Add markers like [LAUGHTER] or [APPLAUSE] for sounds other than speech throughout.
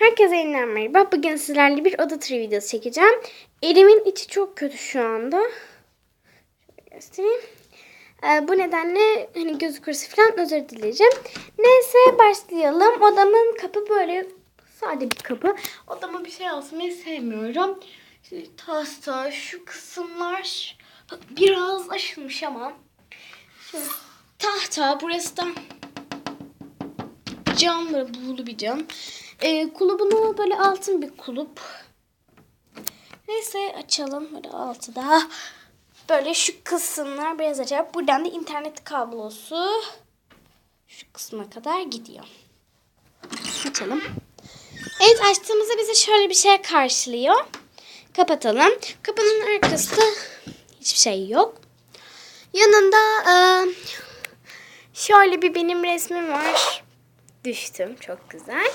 Herkese yeniden merhaba. Bugün sizlerle bir oda turu videosu çekeceğim. Elimin içi çok kötü şu anda. Şöyle göstereyim. Ee, bu nedenle hani göz kurusu falan özür dileyeceğim. Neyse başlayalım. Odamın kapı böyle sade bir kapı. Odama bir şey asmayı sevmiyorum. Şimdi tahta şu kısımlar biraz aşılmış ama. Şöyle tahta burası da cam böyle buğulu bir cam. Ee, kulübünü böyle altın bir kulüp. Neyse açalım. Böyle altı da. Böyle şu kısımlar biraz acayip. Buradan da internet kablosu şu kısma kadar gidiyor. Açalım. Evet açtığımızda bize şöyle bir şey karşılıyor. Kapatalım. Kapının arkasında hiçbir şey yok. Yanında e, şöyle bir benim resmim var. Düştüm. Çok güzel.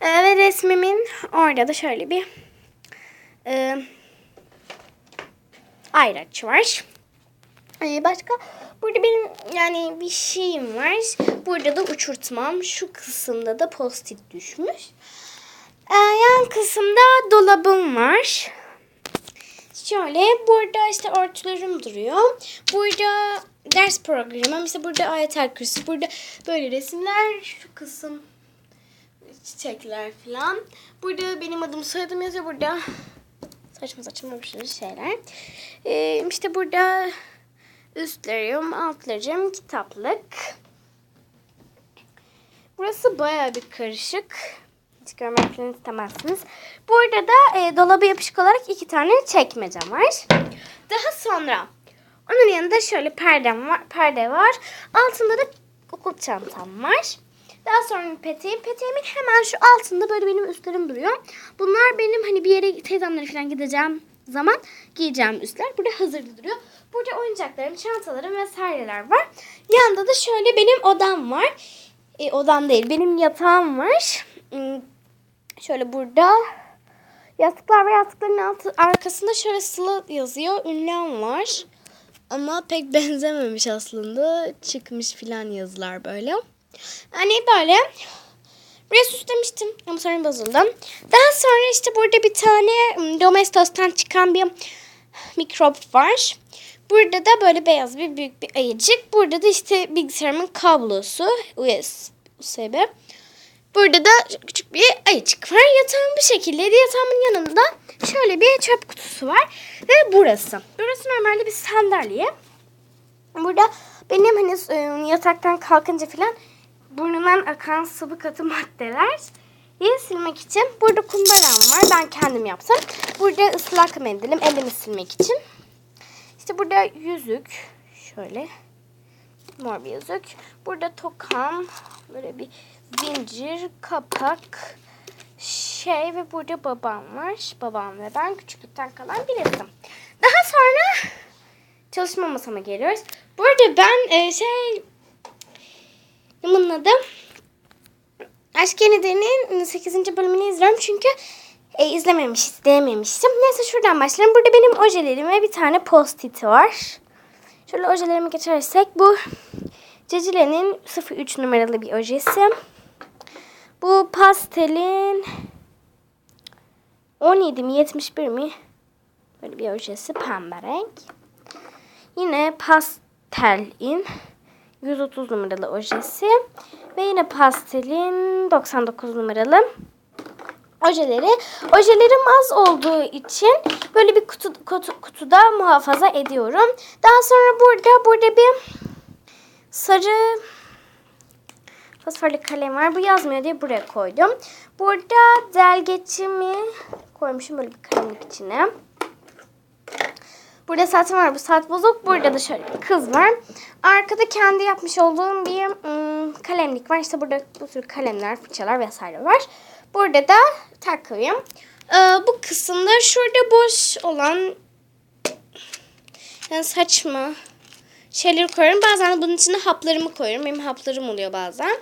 E, ve resmimin orada da şöyle bir e, ayraç var. E, başka burada benim yani bir şeyim var. Burada da uçurtmam. Şu kısımda da post-it düşmüş. E, yan kısımda dolabım var. Şöyle burada işte örtülerim duruyor. Burada ders programı. Mesela burada ayetel kürsü. Burada böyle resimler. Şu kısım çiçekler falan. Burada benim adım soyadım yazıyor. Burada saçma saçma bir sürü şeyler. Ee, işte burada üstlerim, altlarım, kitaplık. Burası bayağı bir karışık. Hiç görmek falan istemezsiniz. Burada da e, dolaba yapışık olarak iki tane çekmecem var. Daha sonra onun yanında şöyle perdem var, perde var. Altında da okul çantam var. Daha sonra peteğim. Peteğimin hemen şu altında böyle benim üstlerim duruyor. Bunlar benim hani bir yere teyzemlere falan gideceğim zaman giyeceğim üstler. Burada hazırda duruyor. Burada oyuncaklarım, çantalarım vesaireler var. Yanında da şöyle benim odam var. E, odam değil, benim yatağım var. Hmm, Şöyle burada yastıklar ve yastıkların altı, arkasında şöyle Sıla yazıyor. Ünlem var. Ama pek [LAUGHS] benzememiş aslında. Çıkmış filan yazılar böyle. Hani böyle. Buraya süslemiştim ama sonra bozuldu. Daha sonra işte burada bir tane Domestos'tan çıkan bir mikrop var. Burada da böyle beyaz bir büyük bir ayıcık. Burada da işte bilgisayarımın kablosu USB. Burada da küçük bir ayıcık var. Yatağım bu şekildeydi. Yatağımın yanında şöyle bir çöp kutusu var. Ve burası. Burası normalde bir sandalye. Burada benim hani e, yataktan kalkınca falan burnundan akan sıvı katı maddeler Yeri silmek için burada kumbaram var. Ben kendim yaptım. Burada ıslak mendilim elimi silmek için. İşte burada yüzük. Şöyle. Mor bir yüzük. Burada tokam. Böyle bir zincir, kapak, şey ve burada babam var. Babam ve ben küçüklükten kalan bir resim. Daha sonra çalışma masama geliyoruz. Burada ben e, şey bunun adı Aşk Yeniden 8. bölümünü izliyorum çünkü e, izlememiş, izleyememiştim. Neyse şuradan başlayalım. Burada benim ojelerim ve bir tane post-it var. Şöyle ojelerimi geçersek bu Cecile'nin 03 numaralı bir ojesi. Bu pastelin 17 mi 71 mi? Böyle bir ojesi pembe renk. Yine pastelin 130 numaralı ojesi. Ve yine pastelin 99 numaralı ojeleri. Ojelerim az olduğu için böyle bir kutu, kutu, kutuda muhafaza ediyorum. Daha sonra burada burada bir sarı fosforlu kalem var. Bu yazmıyor diye buraya koydum. Burada delgeçimi koymuşum böyle bir kalemlik içine. Burada saatim var. Bu saat bozuk. Burada da şöyle bir kız var. Arkada kendi yapmış olduğum bir ım, kalemlik var. İşte burada bu tür kalemler, fırçalar vesaire var. Burada da takvim. Ee, bu kısımda şurada boş olan yani saçma şeyleri koyuyorum. Bazen bunun içine haplarımı koyuyorum. Benim haplarım oluyor bazen.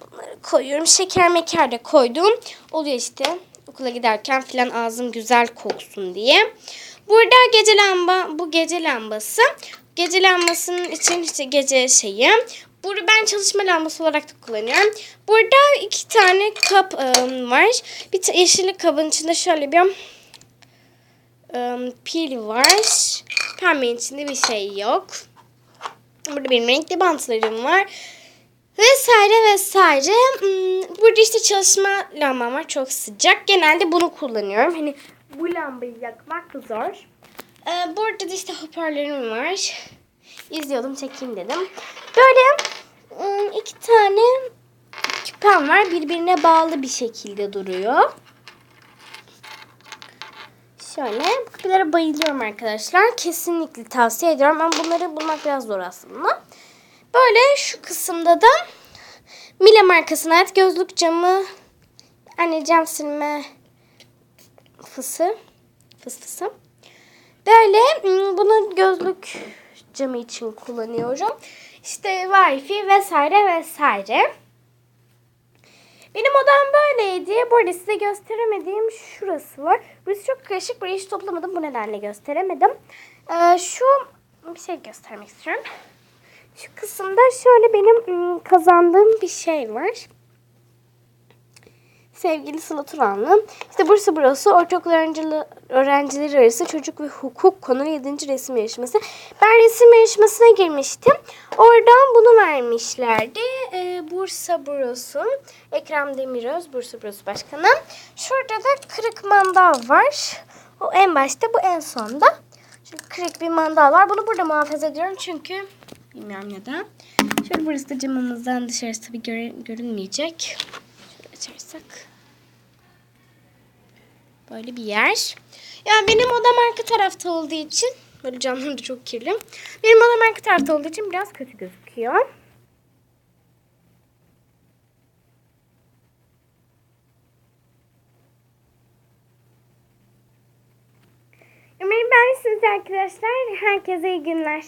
Bunları koyuyorum. Şeker meker de koydum. Oluyor işte okula giderken filan ağzım güzel koksun diye. Burada gece lamba, bu gece lambası. Gece lambasının için işte gece şeyi. Burada ben çalışma lambası olarak da kullanıyorum. Burada iki tane kap ım, var. Bir yeşillik kabın içinde şöyle bir ım, pil var. Pembenin içinde bir şey yok. Burada benim renkli bantlarım var. Vesaire vesaire. Burada işte çalışma lambam var. Çok sıcak. Genelde bunu kullanıyorum. Hani bu lambayı yakmak zor. Ee, burada da işte hoparlörüm var. İzliyordum çekeyim dedim. Böyle iki tane küpem var. Birbirine bağlı bir şekilde duruyor. Şöyle bu küpelere bayılıyorum arkadaşlar. Kesinlikle tavsiye ediyorum ama bunları bulmak biraz zor aslında. Böyle şu kısımda da Mila markasına ait gözlük camı anne cam silme fısı fıstısı. Böyle hmm, bunu gözlük camı için kullanıyorum. İşte Wi-Fi vesaire vesaire. Benim odam böyleydi. Bu arada size gösteremediğim şurası var. Burası çok karışık. Burayı hiç toplamadım. Bu nedenle gösteremedim. Ee, şu bir şey göstermek istiyorum. Şu kısımda şöyle benim ım, kazandığım bir şey var. Sevgili Sıla Turanlı. İşte burası burası ortaokul öğrencileri, arası çocuk ve hukuk konulu 7. resim yarışması. Ben resim yarışmasına girmiştim. Oradan bunu vermişlerdi. Ee, Bursa Burası. Ekrem Demiröz, Bursa Burası Başkanı. Şurada da kırık mandal var. O en başta bu en sonda. Şimdi kırık bir mandal var. Bunu burada muhafaza ediyorum çünkü bilmiyorum neden. Şöyle burası da camımızdan dışarısı tabii göre- görünmeyecek. Şöyle açarsak. Böyle bir yer. Yani benim odam arka tarafta olduğu için böyle camlarım da çok kirli. Benim odam arka tarafta olduğu için biraz kötü gözüküyor. Umarım beğenmişsiniz arkadaşlar. Herkese iyi günler.